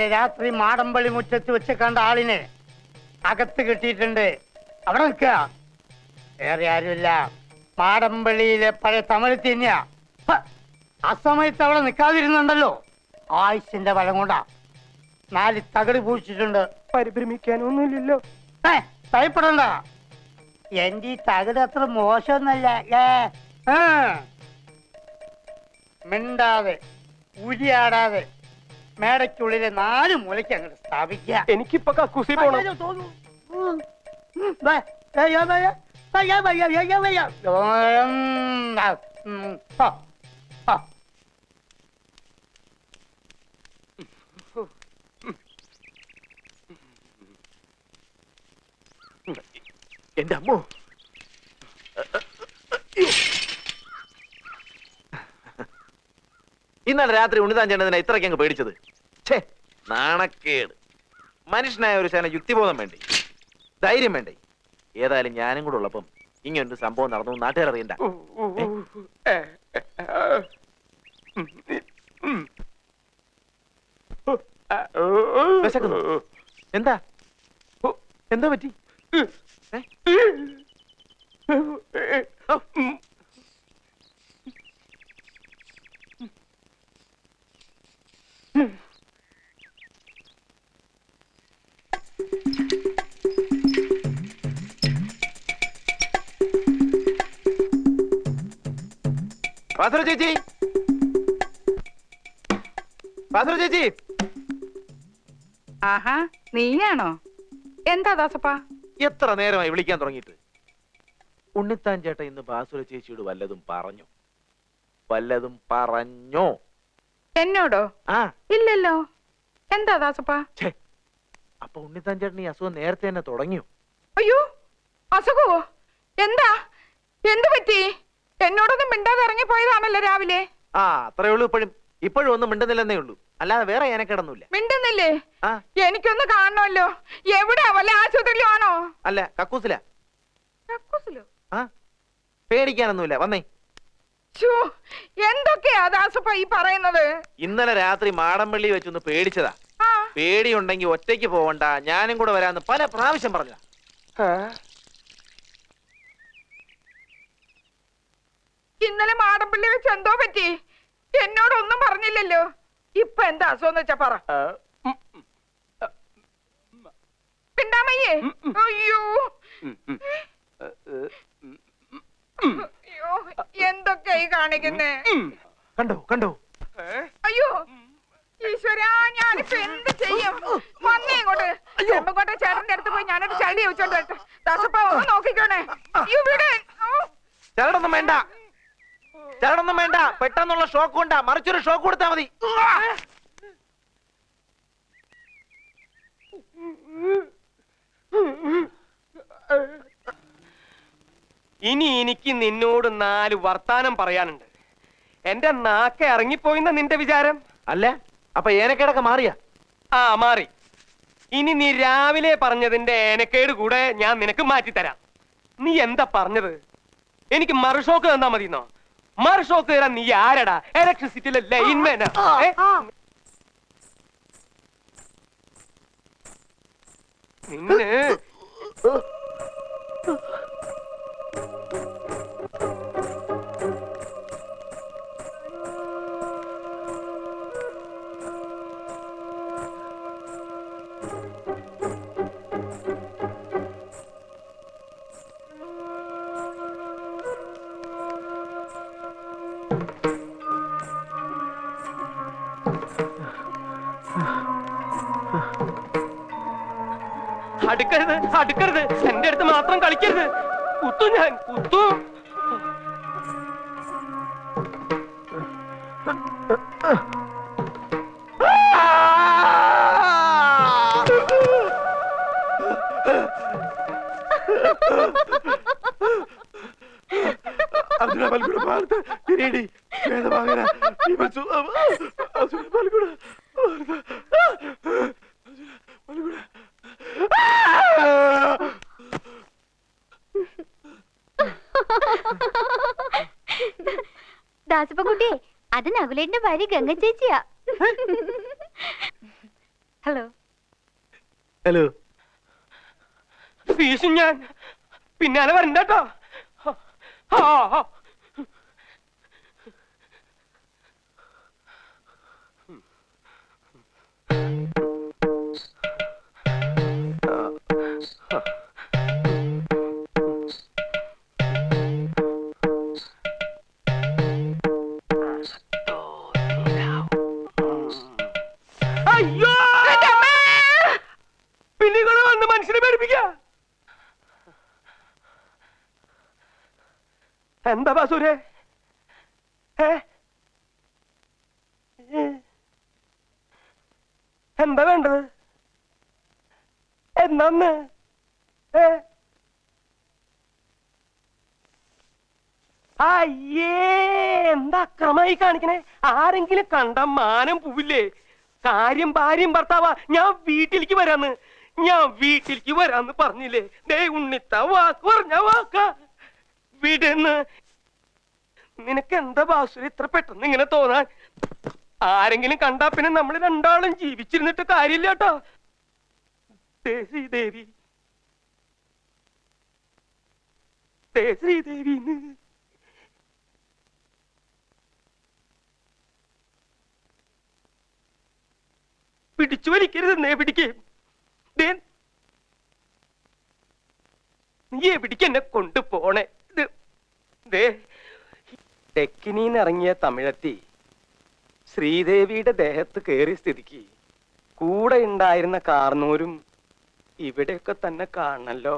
ഇന്നലെ രാത്രി മാടമ്പള്ളി മുറ്റത്ത് വെച്ച് കണ്ട ആളിനെ അകത്ത് കിട്ടിയിട്ടുണ്ട്. അവിടെ നിൽക്കുക. വേറെ ആരുമില്ല. മാടമ്പള്ളിയിലെ പഴയ തമിഴ് തന്നെയാ. ആ സമയത്ത് അവിടെ നിൽക്കാതിരുന്നുണ്ടല്ലോ. ആയുസിന്റെ ബലം കൊണ്ടാ. നാല് തകട് പൂച്ചിട്ടുണ്ട് പരിഭ്രമിക്കാനൊന്നുമില്ലല്ലോ. ഏ ഭയപ്പെടണ്ട. എന്റെ ഈ തകട് അത്ര മോശമൊന്നല്ല. ഏ. മിണ്ടാതെ ഉരിയാടാതെ മേടയ്ക്കുള്ളിലെ നാല് മൂലയ്ക്ക് അങ്ങോട്ട് സ്ഥാപിക്കുക എനിക്കിപ്പൊ കക്കൂസി പോണം. എന്റെ അമ്മോ. ഇന്നലെ രാത്രി ഉണിതാൻ ചേട്ടതിനെ ഇത്രയ്ക്ക് അങ്ങ് പേടിച്ചത്. ഛേ. നാണക്കേട്. മനുഷ്യനായ ഒരു ശേന യുക്തിബോധം വേണ്ടേ? ധൈര്യം വേണ്ടേ? ഏതായാലും ഞാനും കൂടെ ഉള്ളപ്പം ഒരു സംഭവം നടന്നു നാട്ടുകാർ അറിയണ്ട. എന്താ? എന്താ പറ്റി? ചേച്ചി ആഹാ നീയാണോ? എന്താ ദാസപ്പാ? എത്ര നേരമായി വിളിക്കാൻ തുടങ്ങിയിട്ട്? ഉണ്ണിത്താൻ ചേട്ടൻ ഇന്ന് ബാസുര ചേച്ചിയോട് വല്ലതും പറഞ്ഞു. വല്ലതും പറഞ്ഞോ? എന്നോടോ? ആ. ഇല്ലല്ലോ. എന്താ ദാസപ്പാ? ഛേ അപ്പൊ ഉണ്ണിത്താൻ ചേട്ടൻ ഈ അസുഖം നേരത്തെ തന്നെ തുടങ്ങിയോ? അയ്യോ അസുഖവോ? എന്താ? എന്തു പറ്റി? എന്നോടൊന്നും മിണ്ടാതെ ഇറങ്ങി ഇറങ്ങിപ്പോയതാണല്ലോ രാവിലെ. ആ അത്രേ ഉള്ളൂ ഇപ്പോഴും. ഇപ്പോഴും ഒന്നും മിണ്ടുന്നില്ലെന്നേ ഉള്ളൂ. അല്ലാതെ വേറെ ഏനക്കിടന്നില്ല മിണ്ടുന്നില്ലേ? ആ. എനിക്കൊന്ന് കാണണമല്ലോ. എവിടെയാ വല്ല ആശുപത്രിയിലും ആണോ അല്ല കക്കൂസില. കക്കൂസിലോ? ആ. പേടിക്കാനൊന്നുമില്ല. വന്നേ. ഛോ, എന്തൊക്കെയാ ദാസപ്പ ഈ പറയുന്നത്? ഇന്നലെ രാത്രി മാടമ്പള്ളി വെച്ചൊന്ന് പേടിച്ചതാ. ആ. പേടിയുണ്ടെങ്കിൽ ഒറ്റയ്ക്ക് പോവണ്ട. ഞാനും കൂടെ വരാന്ന് പല പ്രാവശ്യം പറഞ്ഞതാ. ഇന്നലെ മാടമ്പള്ളി വെച്ച് എന്തോ പറ്റി? എന്നോടൊന്നും പറഞ്ഞില്ലല്ലോ. ഇപ്പൊ എന്താ അസുഖം വെച്ചാ പറ. പിണ്ടാമയ്യേ. അയ്യോ. അയ്യോ എന്തൊക്കെയാ ഈ കാണിക്കുന്നേ? കണ്ടോ കണ്ടോ? അയ്യോ. ഈശ്വരാ ഞാനിപ്പോ എന്ത് ചെയ്യും? വന്നേ ഇങ്ങോട്ട്. ചെമ്പങ്കോട്ടെ ചേട്ടന്റെ അടുത്ത് പോയി ഞാനൊരു ചളി ചോദിച്ചോണ്ട് ദാസപ്പ ഒന്ന് നോക്കിക്കോണേ. ചേട്ടനൊന്നും വേണ്ട. ചരടൊന്നും വേണ്ട. പെട്ടെന്നുള്ള ഷോക്ക് കൊണ്ടാ മറിച്ചൊരു ഷോക്ക് കൊടുത്താ മതി. ഇനി എനിക്ക് നിന്നോട് നാല് വർത്താനം പറയാനുണ്ട്. എന്റെ നാക്ക ഇറങ്ങിപ്പോയിന്ന നിന്റെ വിചാരം? അല്ല അപ്പൊ ഏനക്കേടൊക്കെ മാറിയാ? ആ മാറി. ഇനി നീ രാവിലെ പറഞ്ഞതിന്റെ ഏനക്കേട് കൂടെ ഞാൻ നിനക്ക് മാറ്റിത്തരാം. നീ എന്താ പറഞ്ഞത്? എനിക്ക് മറുഷോക്ക് തന്നാ മതിന്നോ? മറുഷോക്ക് തരാൻ നീ ആരടാ? ഇലക്ട്രിസിറ്റിയിലെ ലൈൻമാനാ? നിന്നെ അടുക്കരുത് അടുക്കരുത്. എന്റെ അടുത്ത് മാത്രം കളിക്കരുത്. കുത്തു ഞാൻ കുത്തു. അർജുന പൽക്കുട ഭാരത കിരീടി വേദവാഹന ഭീമസു അസുര പൽക്കുട പൽക്കുട അത് ഭാര്യ ഗംഗ ചേച്ചിയാ. ഹലോ. ഹലോ. ഫീസും ഞാൻ. പിന്നാലെ വരണ്ട എന്താ ബാസൂരെ? എന്താ വേണ്ടത്? എന്നാന്ന്? അയ്യേ എന്താ അക്രമായി കാണിക്കണേ? ആരെങ്കിലും കണ്ട മാനം പോവില്ലേ? കാര്യം ഭാര്യയും ഭർത്താവാ. ഞാൻ വീട്ടിലേക്ക് വരാന്ന്. ഞാൻ വീട്ടിലേക്ക് വരാന്ന് പറഞ്ഞില്ലേ? ദേ ഉണ്ണിത്ത വാക്ക് പറഞ്ഞ വാക്ക. വിടുന്ന് നിനക്ക് എന്താ ബാസുര ഇത്ര പെട്ടെന്ന് ഇങ്ങനെ തോന്നാൻ? ആരെങ്കിലും കണ്ടാ പിന്നെ നമ്മൾ രണ്ടാളും ജീവിച്ചിരുന്നിട്ട് കാര്യമില്ല കേട്ടോ. ശ്രീദേവി. ശ്രീദേവിന്ന് പിടിച്ചു വലിക്കരുത് നേ പിടിക്കേ. ദേ. നീ എവിടേക്ക് എന്നെ കൊണ്ടുപോണേ? ഇത്. ദേ. തെക്കിനീന്ന് ഇറങ്ങിയ തമിഴത്തി ശ്രീദേവിയുടെ ദേഹത്ത് കയറി സ്ഥിതിക്ക് കൂടെ ഉണ്ടായിരുന്ന കാർന്നൂരും ഇവിടെയൊക്കെ തന്നെ കാണണല്ലോ?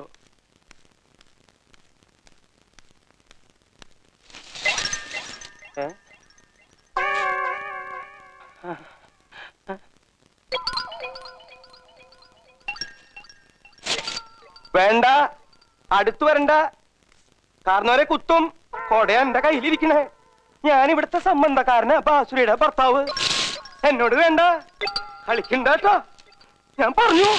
വേണ്ട. അടുത്തു വരണ്ട. കാരണവരെ കുത്തും. കൊട എന്റെ കയ്യിലിരിക്കണേ. ഞാൻ ഇവിടുത്തെ സംബന്ധക്കാരനാ ബാസുരയുടെ ഭർത്താവ്. എന്നോട് വേണ്ട. കളിക്കണ്ടോ ഞാൻ പറഞ്ഞു.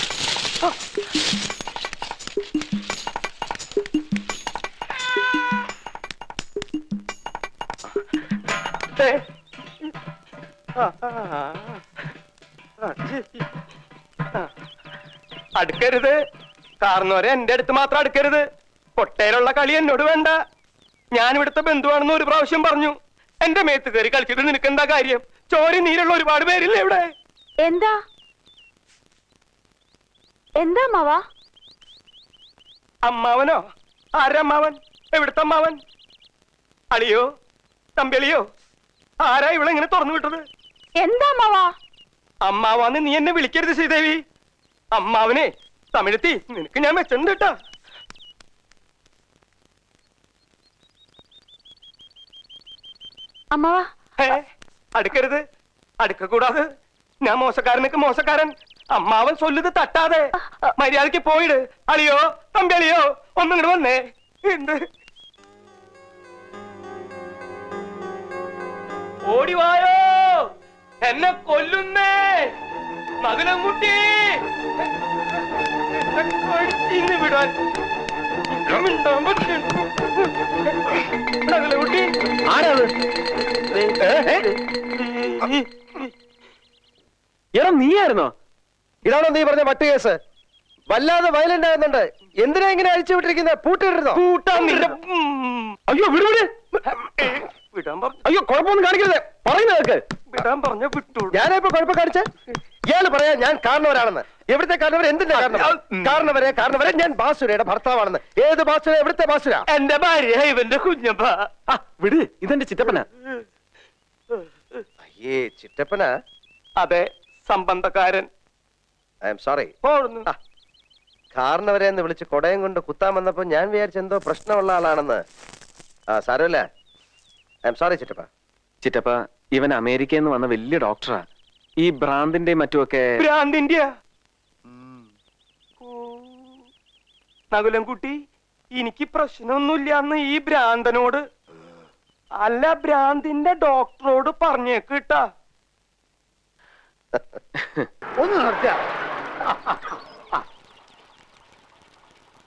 അടുക്കരുത്. കാർന്നോരെ എന്റെ അടുത്ത് മാത്രം അടുക്കരുത്. പൊട്ടയിലുള്ള കളി എന്നോട് വേണ്ട. ഞാൻ ഇവിടുത്തെ ബന്ധുവാണെന്ന് ഒരു പ്രാവശ്യം പറഞ്ഞു. എന്റെ മേത്ത് കയറി കളിച്ചിട്ട് നിനക്ക് എന്താ കാര്യം? ചോരി നീരുള്ള ഒരുപാട് പേരില്ലേ ഇവിടെ? എന്താ? എന്താ മാവാ അമ്മാവനോ? ആരമ്മാവൻ? എവിടുത്തെ അമ്മാവൻ? അളിയോ? തമ്പിളിയോ ആരാ ഇവിടെ ഇങ്ങനെ തുറന്നു വിട്ടത്? എന്താ മാവാ അമ്മാവാന്ന് നീ എന്നെ വിളിക്കരുത് ശ്രീദേവി. അമ്മാവനെ തമിഴത്തി നിനക്ക് ഞാൻ വെച്ചിട്ടുണ്ട് കേട്ടാ. അമ്മാവാ. അടുക്കരുത്. അടുക്ക കൂടാതെ ഞാൻ മോശക്കാരനൊക്കെ മോശക്കാരൻ. അമ്മാവൻ ചൊല്ലുത് തട്ടാതെ. മര്യാദയ്ക്ക് പോയിട്. അളിയോ തമ്പി അളിയോ ഒന്നും ഇങ്ങോട്ട് വന്നേ. എന്ത്? ഓടിവായോ എന്നെ കൊല്ലുന്നേ. മകനംകുട്ടി എന്നെ കൊഴുത്തിന്ന് വിടാൻ എനിക്ക് എടാ നീയായിരുന്നോ? ഇതാണോ നീ പറഞ്ഞ മറ്റു കേസ്? വല്ലാതെ വയലന്റ് ആകുന്നുണ്ട്. എന്തിനാ ഇങ്ങനെ അഴിച്ചു വിട്ടിരിക്കുന്നത് പൂട്ടിട്ടിരുന്നോ? അയ്യോ വിടുവിട് വിടാൻ പറഞ്ഞു അയ്യോ കുഴപ്പമൊന്നും കാണിക്കരുത്. പറയുന്നത് കേൾക്ക്. വിടാൻ പറഞ്ഞ വിട്ടു ഞാനാ ഇപ്പൊ കുഴപ്പം കാണിച്ച? ഇയാൾ പറയാ ഞാൻ കാരണവരാണെന്ന്. എവിടുത്തെ കാരണവർ എന്തിന്റെ കാരണം കാരണവരെ? കാരണവരെ ഞാൻ ബാസുരയുടെ ഭർത്താവാണെന്ന്. ഏത് ബാസുര? എവിടുത്തെ ബാസുര? എന്റെ ഭാര്യ ഇവന്റെ കുഞ്ഞപ്പ. വിട്. ഇതെന്റെ ചിറ്റപ്പന. അയ്യേ ചിറ്റപ്പന? അതെ സംബന്ധക്കാരൻ. I'm sorry. കാരണവരെ എന്ന് വിളിച്ച് കൊടയം കൊണ്ട് കുത്താൻ വന്നപ്പോ ഞാൻ വിചാരിച്ച എന്തോ പ്രശ്നമുള്ള ആളാണെന്ന്. ആ സാരമില്ല. ഐ എം സോറി ചിറ്റപ്പ. ചിറ്റപ്പ ഇവൻ അമേരിക്കയിൽ നിന്ന് വന്ന വലിയ ഡോക്ടറാ. ഈ ഭ്രാന്തിന്റെയും മറ്റുമൊക്കെ ഭ്രാന്തിന്റെ നകുലം കുട്ടി എനിക്ക് പ്രശ്നമൊന്നുമില്ല എന്ന് ഈ ഭ്രാന്തനോട്. അല്ല ഭ്രാന്തിന്റെ ഡോക്ടറോട് പറഞ്ഞേക്ക് കേട്ടാ ഒന്ന് നിർത്ത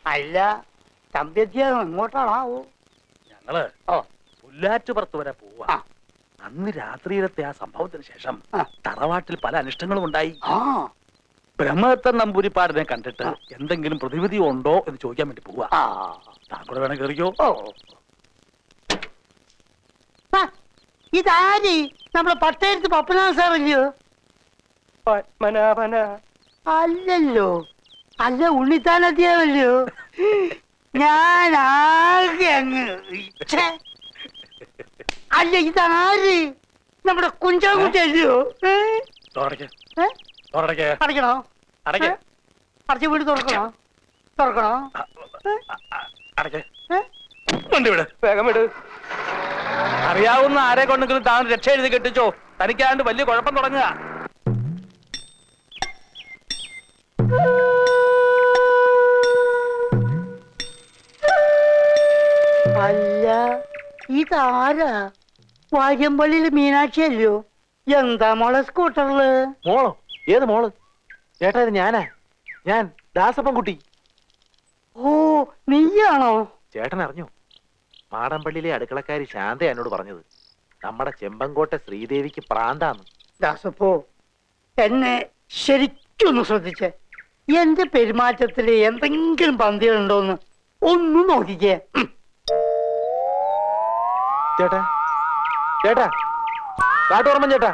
അല്ല തമ്പ്യത്തിയ എങ്ങോട്ടാണാവോ? ഞങ്ങൾ ഓ. പുല്ലാറ്റുപുറത്ത് വരെ പോവാ. ആ. അന്ന് രാത്രിയിലത്തെ ആ സംഭവത്തിന് ശേഷം ആ. തറവാട്ടിൽ പല അനിഷ്ടങ്ങളും ഉണ്ടായി. ആ. ബ്രഹ്മദത്തൻ നമ്പൂരിപ്പാടിനെ കണ്ടിട്ട് എന്തെങ്കിലും പ്രതിവിധി ഉണ്ടോ എന്ന് ചോദിക്കാൻ വേണ്ടി പോവാ. ആ. താങ്കൂടെ വേണേ കയറിക്കോ. ഓ ആ, ഇതാര്? നമ്മളെ പട്ടയത്ത് പപ്പനാഥ സാറല്ലയോ? പത്മനാഭന അല്ലല്ലോ. അല്ല ഉണ്ണിത്താനത്തിയാവല്ലോ ഞാൻ ആകെ അങ്ങ് ഛെ. അല്ല ഇതാര്? നമ്മുടെ ഏ? ഏ? തുറടയ്ക്ക് അടയ്ക്കണോ? അടയ്ക്ക്. ഏ? അടച്ച വീട് തുറക്കണോ? തുറക്കണോ? അടയ്ക്ക്. ഏ? വണ്ടി വിട്. വേഗം വിട്. അറിയാവുന്ന ആരെ കൊണ്ടെങ്കിലും താൻ രക്ഷ എഴുതി കെട്ടിച്ചോ? തനിക്കാണ്ട് വലിയ കുഴപ്പം തുടങ്ങുക. അല്ല ഇതാരാ? വാര്യമ്പള്ളിയിൽ മീനാക്ഷി അല്ലയോ എന്താ മോളെ സ്കൂട്ടറിൽ? മോളോ? ഏത് മോൾ? ചേട്ടാ ഇത് ഞാനാ. ഞാൻ ദാസപ്പൻകുട്ടി. ഓ നീയാണോ? ചേട്ടൻ അറിഞ്ഞോ മാടമ്പള്ളിയിലെ അടുക്കളക്കാരി ശാന്ത എന്നോട് പറഞ്ഞത്. നമ്മുടെ ചെമ്പങ്കോട്ടെ ശ്രീദേവിക്ക് പ്രാന്താന്ന്. ദാസപ്പോ എന്നെ ശരിക്കൊന്ന് ശ്രദ്ധിച്ചേ. എന്റെ പെരുമാറ്റത്തിൽ എന്തെങ്കിലും പന്തികളുണ്ടോന്ന് ഒന്ന് നോക്കിക്കേ. ചേട്ടാ ചേട്ടാ കാട്ടോർമ്മൻ ചേട്ടാ.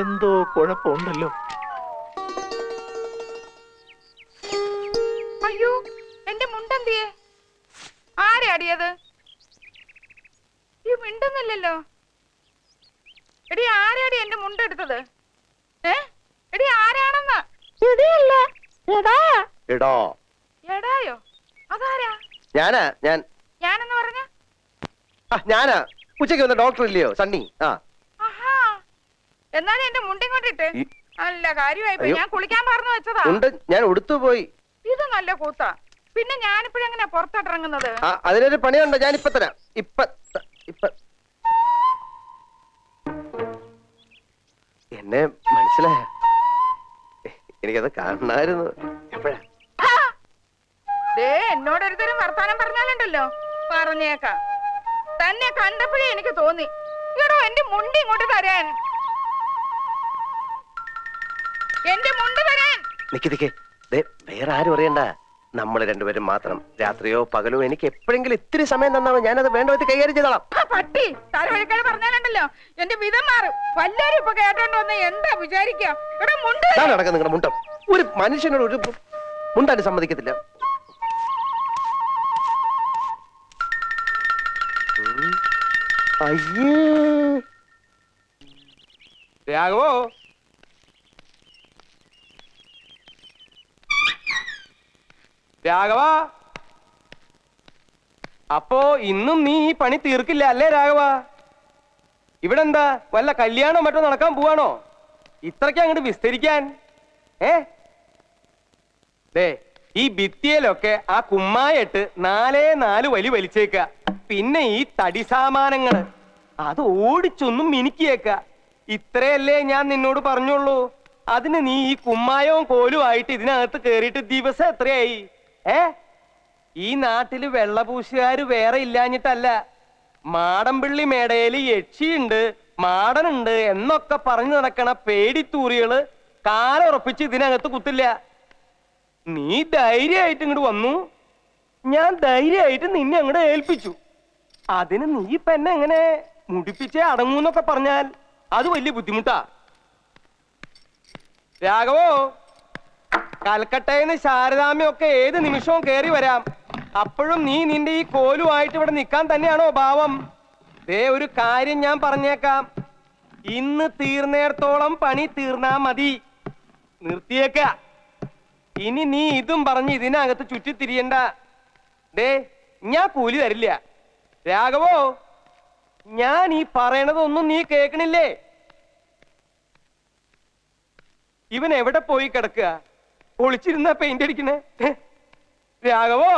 എന്തോ കുഴപ്പമുണ്ടല്ലോ. മിണ്ടുന്നില്ലല്ലോ എടി ആരാടി എന്റെ മുണ്ടെടുത്തത് ഏ? എടി ആരാണെന്ന്? എടാ. എടോ. എടായോ അതാരാ? ഞാനാ ഞാൻ. ഞാനെന്ന് പറഞ്ഞ? ആ ഞാനാ. ഉച്ചയ്ക്ക് വന്ന ഡോക്ടർ ഇല്ലയോ? സണ്ണി. ആ. ആഹാ. എന്നാലും എന്റെ മുണ്ടി കൊണ്ടിട്ട്. ഈ- നല്ല കാര്യമായി അയ്യോ. ഞാൻ കുളിക്കാൻ പറഞ്ഞു വെച്ചതാ. ഉണ്ട്. ഞാൻ ഉടുത്തു പോയി. ഇത് നല്ല കൂത്താ. പിന്നെ ഞാനിപ്പോഴെങ്ങനെ പുറത്തോട്ടിറങ്ങുന്നത്? ആ അതിനൊരു പണിയുണ്ട്. ഞാൻ ഇപ്പൊ തരാം. ഇപ്പൊ ത- എന്നെ മനസ്സിലായ. എനിക്കത് കാണണമായിരുന്നു. എപ്പോഴാ? ദേ എന്നോട് ഒരുതരം വർത്താനം പറഞ്ഞാലുണ്ടല്ലോ. പറഞ്ഞേക്കാം. തന്നെ കണ്ടപ്പോഴേ എനിക്ക് തോന്നി. എടോ എന്റെ മുണ്ടി ഇങ്ങോട്ട് തരാൻ എന്റെ മുണ്ട് തരാൻ നിക്ക് നിക്ക്. ദേ വേറെ ആരും അറിയണ്ട. നമ്മൾ രണ്ടുപേരും മാത്രം. രാത്രിയോ പകലോ എനിക്ക് എപ്പോഴെങ്കിലും ഇത്തിരി സമയം തന്നാ ഞാനത് വേണ്ട വിധത്തിൽ കൈകാര്യം ചെയ്തോളാം. പട്ടി പറഞ്ഞാലുണ്ടല്ലോ എന്റെ വിധം മാറും. വല്ലവരും ഇപ്പൊ കേട്ടോണ്ട് വന്ന എന്താ വിചാരിക്കാം? മുണ്ട്. നിങ്ങളുടെ മുണ്ടം. ഒരു മനുഷ്യനോട് ഒരു മുണ്ടാൻ സമ്മതിക്കത്തില്ല. അയ്യേ. രാഘവോ? രാഘവ? അപ്പോ ഇന്നും നീ ഈ പണി തീർക്കില്ല അല്ലേ രാഘവ? ഇവിടെ എന്താ വല്ല കല്യാണോ മറ്റോ നടക്കാൻ പോവാണോ? ഇത്രയ്ക്ക് അങ്ങോട്ട് വിസ്തരിക്കാൻ. ഏ? ദേ ഈ ഭിത്തിയിലൊക്കെ ആ കുമ്മായിട്ട് നാലേ നാല് വലി വലിച്ചേക്ക. പിന്നെ ഈ തടി സാമാനങ്ങൾ. അത് ഓടിച്ചൊന്നും മിനുക്കിയേക്ക. ഇത്രയല്ലേ ഞാൻ നിന്നോട് പറഞ്ഞുള്ളൂ. അതിന് നീ ഈ കുമ്മായവും കോലും ആയിട്ട് ഇതിനകത്ത് കേറിയിട്ട് ദിവസം എത്രയായി? ഏ? ഈ നാട്ടിൽ വെള്ളപൂശുകാര് വേറെ ഇല്ലാഞ്ഞിട്ടല്ല. മാടമ്പിള്ളി മേടയിൽ യക്ഷിയുണ്ട് മാടനുണ്ട് എന്നൊക്കെ പറഞ്ഞു നടക്കണ പേടിത്തൂറികൾ കാലുറപ്പിച്ച് ഇതിനകത്ത് കുത്തില്ല. നീ ധൈര്യമായിട്ട് ഇങ്ങോട്ട് വന്നു. ഞാൻ ധൈര്യമായിട്ട് നിന്നെ അങ്ങോട്ട് ഏൽപ്പിച്ചു. അതിന് നീ ഇപ്പൊ എന്നെ എങ്ങനെ മുടിപ്പിച്ചേ അടങ്ങൂന്നൊക്കെ പറഞ്ഞാൽ അത് വലിയ ബുദ്ധിമുട്ടാ. രാഘവോ കൽക്കട്ടയിൽ നിന്ന് ശാരദാമ്യൊക്കെ ഏത് നിമിഷവും കേറി വരാം. അപ്പോഴും നീ നിന്റെ ഈ കോലുമായിട്ട് ഇവിടെ നിൽക്കാൻ തന്നെയാണോ ഭാവം ദേ ഒരു കാര്യം ഞാൻ പറഞ്ഞേക്കാം. ഇന്ന് തീർന്നേടത്തോളം പണി തീർന്നാ മതി. നിർത്തിയേക്ക. ഇനി നീ ഇതും പറഞ്ഞ് ഇതിനകത്ത് ചുറ്റിത്തിരിയണ്ട. ദേ ഞാൻ കൂലി തരില്ല. രാഘവോ ഞാൻ ഈ പറയണതൊന്നും നീ കേക്കണില്ലേ ഇവൻ എവിടെ പോയി കിടക്കുക? ഒളിച്ചിരുന്ന പെയിന്റ് അടിക്കണേ? രാഘവോ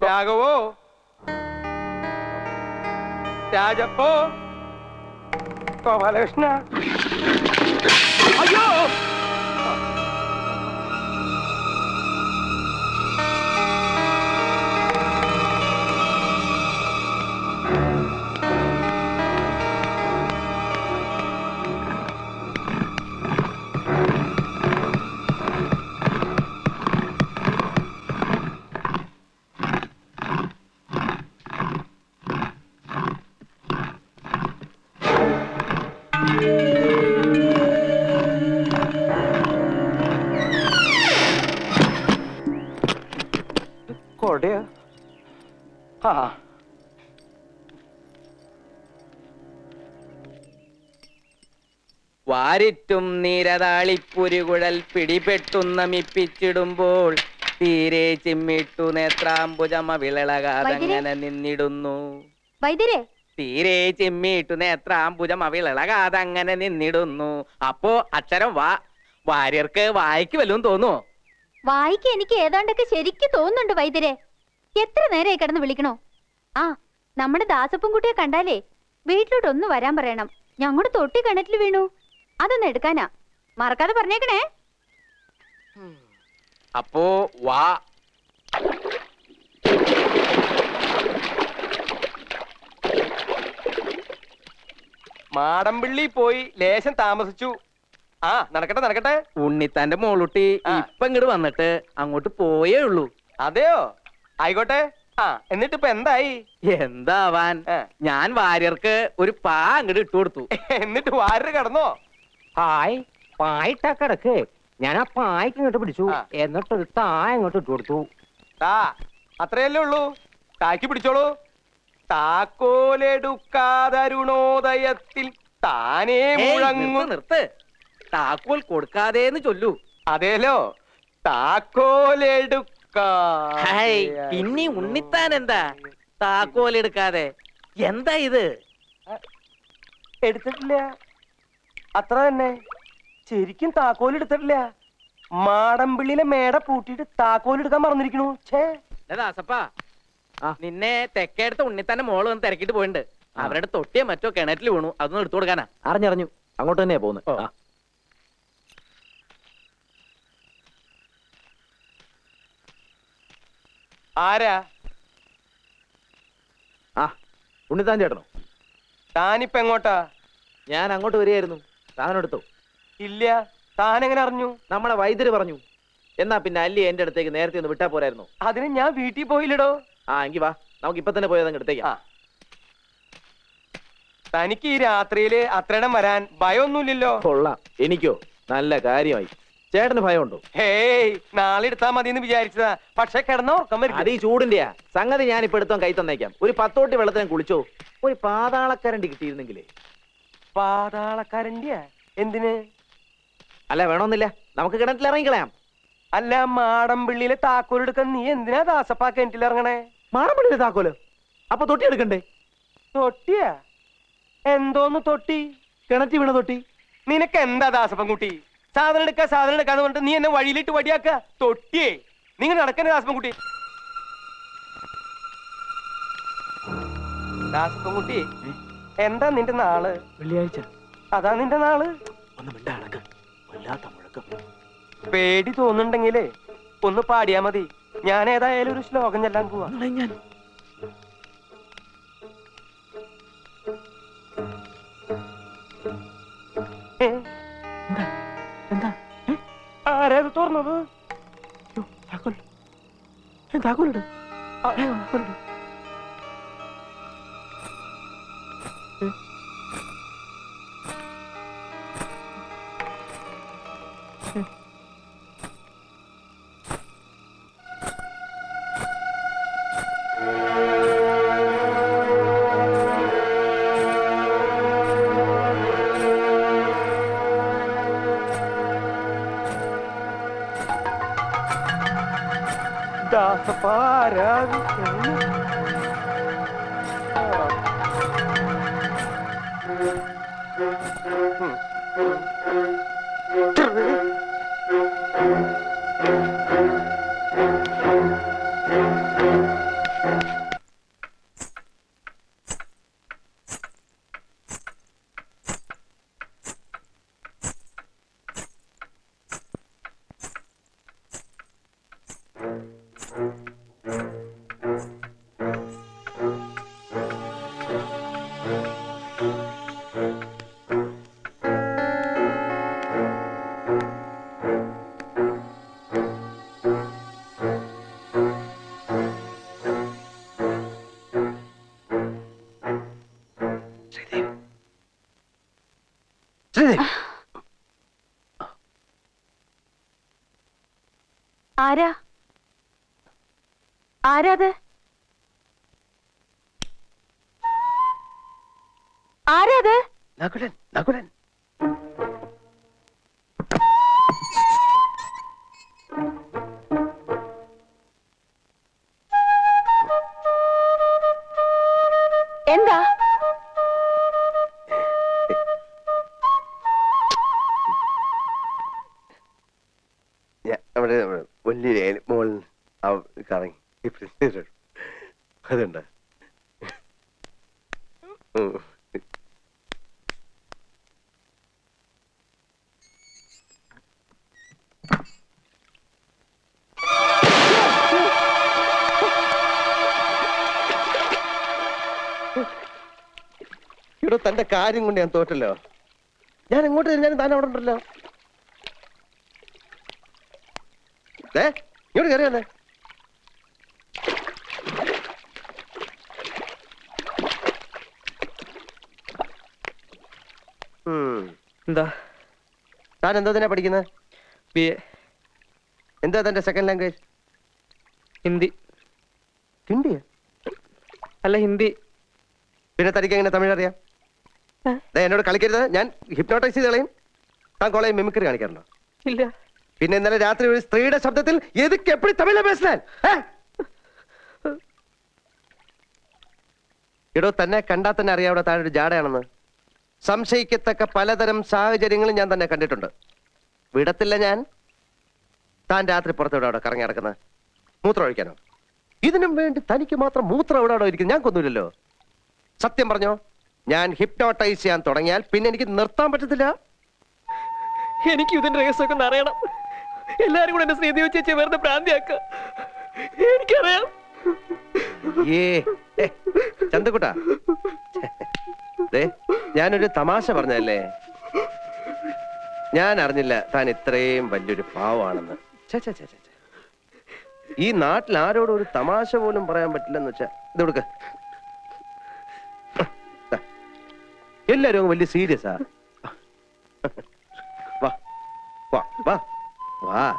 രാഘവോ രാജപ്പോ ഗോപാലകൃഷ്ണ അയ്യോ വാരിറ്റും നീരതാളിപ്പുരുകുഴൽ പിടിപെട്ടുന്ന മിപ്പിച്ചിടുമ്പോൾ തീരെ ചിമ്മിട്ടു നേത്രാംബുജമ വിളളകാതങ്ങനെ നിന്നിടുന്നു. വൈദ്യരെ. തീരെ ചിമ്മിട്ടു നേത്രാംബുജം അവിളകാതങ്ങനെ നിന്നിടുന്നു. അപ്പോ അക്ഷരം വാ. വാര്യർക്ക് വായിക്ക് വല്ലതും തോന്നുവോ? വായിക്ക് എനിക്ക് ഏതാണ്ടൊക്കെ ശരിക്ക് തോന്നുന്നുണ്ട് വൈദ്യരെ. എത്ര നേരമായി കിടന്ന് വിളിക്കണോ? ആ നമ്മുടെ ദാസപ്പൻകുട്ടിയെ കണ്ടാലേ വീട്ടിലോട്ട് ഒന്ന് വരാൻ പറയണം. ഞങ്ങളുടെ തൊട്ടി കിണറ്റിൽ വീണു. അതൊന്ന് എടുക്കാനാ. മറക്കാതെ പറഞ്ഞേക്കണേ. അപ്പോ വാ. മാടമ്പിള്ളി പോയി ലേശം താമസിച്ചു. ആ നടക്കട്ടെ നടക്കട്ടെ. ഉണ്ണിത്താന്റെ മോളുട്ടി. ഇപ്പൊ ഇങ്ങോട്ട് വന്നിട്ട് അങ്ങോട്ട് പോയേ ഉള്ളൂ. അതെയോ? ആയിക്കോട്ടെ. ആ എന്നിട്ട് ഇപ്പൊ എന്തായി? എന്താവാൻ? ഞാൻ വാര്യർക്ക് ഒരു പാ അങ്ങോട്ട് ഇട്ടു കൊടുത്തു. എന്നിട്ട് വാര്യർ കടന്നോ? ഹായ് പായിട്ടാ കിടക്ക്. ഞാൻ ആ പായ്ക്ക് ഇങ്ങോട്ട് പിടിച്ചു. ആ. എന്നിട്ടൊരു താ ഇങ്ങോട്ട് ഇട്ട് കൊടുത്തു. താ അത്രയല്ലേ ഉള്ളൂ. താക്കി പിടിച്ചോളൂ. താക്കോലെടുക്കാതരുണോദയത്തിൽ താനേ ഏയ്, മുഴങ്ങും. നിർത്ത്, നിർത്ത് താക്കോൽ കൊടുക്കാതെന്ന് ചൊല്ലൂ. അതേലോ? താക്കോലെടുക്കാ. ഹായ് പിന്നെ ഉണ്ണിത്താൻ എന്താ? താക്കോൽ എടുക്കാതെ എന്താ ഇത്? എടുത്തിട്ടില്ല. അത്ര തന്നെ. ശരിക്കും താക്കോൽ എടുത്തിട്ടില്ല. മാടമ്പിള്ളിയിലെ മേട പൂട്ടിട്ട് താക്കോൽ എടുക്കാൻ മറന്നിരിക്കണു. ഛേ. ദാസപ്പാ നിന്നെ തെക്കേടത്ത് ഉണ്ണി തന്നെ മോൾ വന്ന് തിരക്കിട്ട് പോയിട്ടുണ്ട് അവരുടെ തൊട്ടിയെ മറ്റോ കിണറ്റിൽ വീണു. അതൊന്നും എടുത്തു കൊടുക്കാനാ. അറിഞ്ഞറിഞ്ഞു. അങ്ങോട്ട് തന്നെയാ പോകുന്നത്. ആരാ? ആ ഉണ്ണിത്താൻ ചേട്ടനോ? താനിപ്പെങ്ങോട്ടാ ഞാൻ അങ്ങോട്ട് വരികയായിരുന്നു. സാധനം എടുത്തു ഇല്ല താനെങ്ങനെ എങ്ങനെ അറിഞ്ഞു? നമ്മളെ വൈദ്യര് പറഞ്ഞു. എന്നാ പിന്നെ അല്ലി എന്റെ അടുത്തേക്ക് നേരത്തെ ഒന്ന് വിട്ടാ പോരായിരുന്നു. അതിന് ഞാൻ വീട്ടിൽ പോയില്ലടോ. ആ എങ്കി വാ. നമുക്ക് ഇപ്പൊ തന്നെ പോയത് എടുത്തേക്ക്. തനിക്ക് ഈ രാത്രിയിൽ അത്രയിടം വരാൻ ഭയമൊന്നുമില്ലല്ലോ കൊള്ളാം. എനിക്കോ? നല്ല കാര്യമായി. ചേട്ടന് ഭയമുണ്ടോ? ഹേയ് നാളെ എടുത്താ മതി എന്ന് വിചാരിച്ചതാ. പക്ഷെ കിടന്ന ഉറക്കം അത് വരും ഈ ചൂടിന്റെയാ. സംഗതി ഞാൻ ഇപ്പൊ എടുത്തോ കൈ തന്നേക്കാം. ഒരു പത്തോട്ടി വെള്ളത്തിനെ കുളിച്ചോ. ഒരു പാതാളക്കരണ്ടി കിട്ടിയിരുന്നെങ്കിലേ. പാതാളക്കാരന്റെ എന്തിന്? അല്ല വേണമെന്നില്ല. നമുക്ക് കിണറ്റിൽ ഇറങ്ങിക്കളയാം അല്ല മാടമ്പിള്ളിയിലെ താക്കോലെടുക്കാൻ നീ എന്തിനാ ദാസപ്പാ കിണറ്റിൽ ഇറങ്ങണേ? മാറമ്പള്ളിയിലെ താക്കോൽ? അപ്പൊ തൊട്ടി എടുക്കണ്ടേ? തൊട്ടിയാ? എന്തോന്ന് തൊട്ടി? കിണറ്റി വീണ തൊട്ടി. നിനക്ക് എന്താ ദാസപ്പൻ കുട്ടി സാധനം എടുക്ക സാധനം എടുക്കാന്ന് പറഞ്ഞിട്ട് നീ എന്നെ വഴിയിലിട്ട് വടിയാക്ക? തൊട്ടിയേ. നിങ്ങൾ നടക്കണേ ദാസപ്പൻ കുട്ടി ദാസപ്പൻ കുട്ടി എന്താ നിന്റെ നാൾ? വെള്ളിയാഴ്ച. അതാ നിന്റെ നാൾ? ഒന്ന് മിണ്ടാളക്ക് വല്ലാത്ത മുഴക്കം. പേടി തോന്നുന്നുണ്ടെങ്കിലേ ഒന്ന് പാടിയാ മതി. ഞാൻ ഏതായാലും ഒരു ശ്ലോകം ചെല്ലാൻ പോവാ. ഞാൻ ഏ? ആരാ ഇത് തുറന്നത്? താക്കോലിട് ആരാ? ആരാത് ആരാത് നകുലൻ നകുലൻ. മോൾ കറങ്ങി അതുണ്ട്. ഇവിടെ തന്റെ കാര്യം കൊണ്ട് ഞാൻ തോറ്റല്ലോ. ഞാൻ എങ്ങോട്ട് തിരിഞ്ഞാലും താൻ അവിടെ ഉണ്ടല്ലോ ദേ, ഇങ്ങോട്ട് കയറിയല്ലേ ഉം. എന്താ? താൻ എന്താ തന്നെ പഠിക്കുന്നത് ബി എ. എന്താ തന്റെ സെക്കൻഡ് ലാംഗ്വേജ് ഹിന്ദി. ഹിന്ദിയാ അല്ല ഹിന്ദി. പിന്നെ തനിക്ക് എങ്ങനെ തമിഴ് അറിയാം? എന്നോട് കളിക്കരുത്. ഞാൻ ഹിപ്നോട്ടൈസ് ചെയ്ത് കളയും. താൻ കോളേജ് മിമിക്രി കാണിക്കാറുണ്ടോ? ഇല്ല. പിന്നെ ഇന്നലെ രാത്രി ഒരു സ്ത്രീയുടെ ശബ്ദത്തിൽ എതുക്ക് എപ്പടി തമിഴ പേശാൻ ഇടോ തന്നെ കണ്ടാൽ തന്നെ അറിയാം അവിടെ താഴെ ഒരു ജാടയാണെന്ന്. സംശയിക്കത്തക്ക പലതരം സാഹചര്യങ്ങളും ഞാൻ തന്നെ കണ്ടിട്ടുണ്ട്. വിടത്തില്ല ഞാൻ. താൻ രാത്രി പുറത്തെവിടെ അവിടെ കറങ്ങി നടക്കുന്നത് മൂത്രം ഒഴിക്കാനോ? ഇതിനും വേണ്ടി തനിക്ക് മാത്രം മൂത്രം എവിടെ അവിടെ ഇരിക്കുന്നു ഞാൻ കൊന്നൂലല്ലോ. സത്യം പറഞ്ഞോ ഞാൻ ഹിപ്നോട്ടൈസ് ചെയ്യാൻ തുടങ്ങിയാൽ പിന്നെ എനിക്ക് നിർത്താൻ പറ്റത്തില്ല. എനിക്ക് ഇതിന്റെ രഹസ്യമൊക്കെ അറിയണം. എല്ലാരും കൂടെ എന്നെ ശ്രീദേവി ചേച്ചി വെറുതെ പ്രാന്തിയാക്ക എനിക്കറിയാം. ഏ ചന്തക്കുട്ട. ഞാനൊരു തമാശ പറഞ്ഞല്ലേ ഞാൻ അറിഞ്ഞില്ല താൻ ഇത്രയും വലിയൊരു പാവാണെന്ന്. ഈ നാട്ടിൽ ആരോടും ഒരു തമാശ പോലും പറയാൻ പറ്റില്ലെന്ന് വെച്ചാ ഇത് കൊടുക്ക. എല്ലാരും വലിയ സീരിയസാ. വാ വാ വാ. വാ